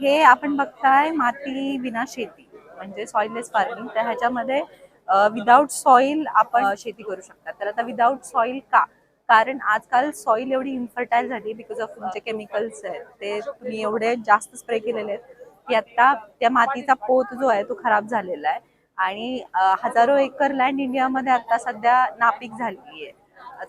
हे आपण बघताय माती विना शेती म्हणजे सॉइललेस फार्मिंग तर ह्याच्यामध्ये विदाउट सॉइल आपण शेती करू शकता. तर आता विदाउट सॉइल का? कारण आजकाल सॉइल एवढी इन्फर्टाईल झाली बिकॉज ऑफ तुमचे केमिकल्स आहेत. ते तुम्ही एवढे जास्त स्प्रे केलेले आहेत की आता त्या मातीचा पोत जो आहे तो खराब झालेला आहे. आणि हजारो एकर लँड इंडियामध्ये आता सध्या नापीक झाली आहे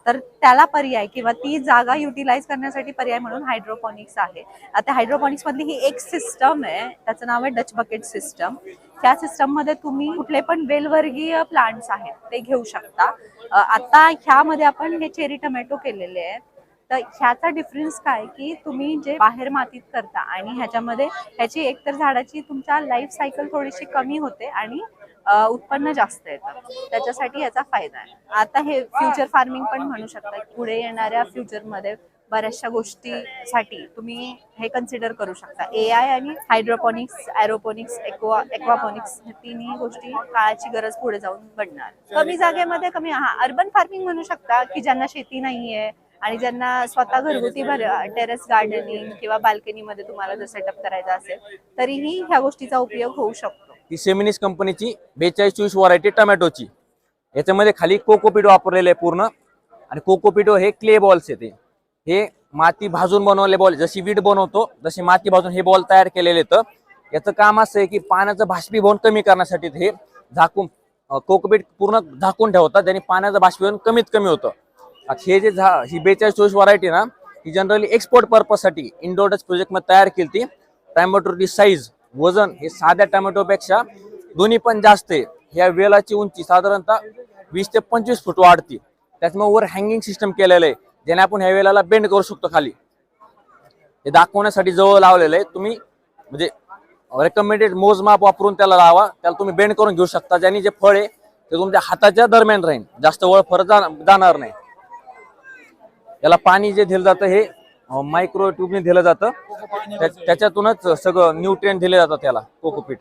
तर त्याला पर्याय किंवा ती जागा युटिलाइज करण्यासाठी पर्याय म्हणून हायड्रोपॉनिक्स आहे. आता हायड्रोपॉनिक्स मधली ही एक सिस्टम आहे त्याचं नाव आहे डच बकेट सिस्टम त्या सिस्टममध्ये तुम्ही कुठले पण वेलवर्गीय प्लांट्स आहेत ते घेऊ शकता. आता ह्यामध्ये आपण हे चेरी टोमॅटो केलेले आहेत. तर ह्याचा डिफरन्स काय की तुम्ही जे बाहेर मातीत करता आणि ह्याच्यामध्ये ह्याची एकतर झाडाची तुमच्या लाईफ सायकल थोडीशी कमी होते आणि उत्पन्न जास्त येतं. त्याच्यासाठी याचा फायदा आहे. आता हे फ्युचर फार्मिंग पण म्हणू शकता. पुढे येणाऱ्या फ्युचरमध्ये बऱ्याचशा गोष्टीसाठी तुम्ही हे कन्सिडर करू शकता. ए आय आणि हायड्रोपॉनिक्स एरोपॉनिक्स एक्वा एक्वापॉनिक्स तिन्ही गोष्टी काळाची गरज पुढे जाऊन घडणार. कमी जागेमध्ये कमी हा अर्बन फार्मिंग म्हणू शकता की ज्यांना शेती नाहीये आणि ज्यांना स्वतः घरगुती भर टेरेस गार्डनिंग किंवा बाल्कनीमध्ये तुम्हाला जर सेटअप करायचा असेल तरीही ह्या गोष्टीचा उपयोग होऊ शकतो. ही सेमिनिस कंपनीची बेचाळीस चोवीस व्हरायटी टोमॅटोची. याच्यामध्ये खाली कोकोपीट वापरलेलं आहे पूर्ण. आणि कोकोपीटो हे क्ले बॉल्स येते हे माती भाजून बनवले बॉल जशी वीट बनवतो जशी माती भाजून हे बॉल तयार केलेले तर याचं काम असं आहे की पाण्याचं बाष्पीभवन कमी करण्यासाठी हे झाकून कोकोपीट पूर्ण झाकून ठेवतात. ज्याने पाण्याचं बाष्पीभवन कमीत कमी होतं. आता हे जे झा ही बेचाळीस चोवीस व्हरायटी ना ही जनरली एक्सपोर्ट पर्पजसाठी इंडोडच प्रोजेक्टमध्ये तयार केली ती टॅमॅटोची साईज वजन हे साध्या टोमॅटोपेक्षा दोन्ही पण जास्त आहे. ह्या वेलाची उंची साधारणतः वीस ते पंचवीस फूट वाढते. त्याच्यामुळे वर हँगिंग सिस्टम केलेलं आहे ज्याने आपण ह्या वेलाला बेंड करू शकतो खाली. हे दाखवण्यासाठी जवळ लावलेलं आहे. तुम्ही म्हणजे रेकमेंडेड मोजमाप वापरून त्याला लावा. त्याला तुम्ही बेंड करून घेऊ शकता. ज्याने जे फळ आहे ते तुमच्या हाताच्या दरम्यान राहील. जास्त वळ फरक जाणार नाही. याला पाणी जे दिलं जातं हे मायक्रो ट्यूबने दिलं जातं. त्याच्यातूनच सगळं न्यूट्रिएंट दिले जातात त्याला कोकोपीट.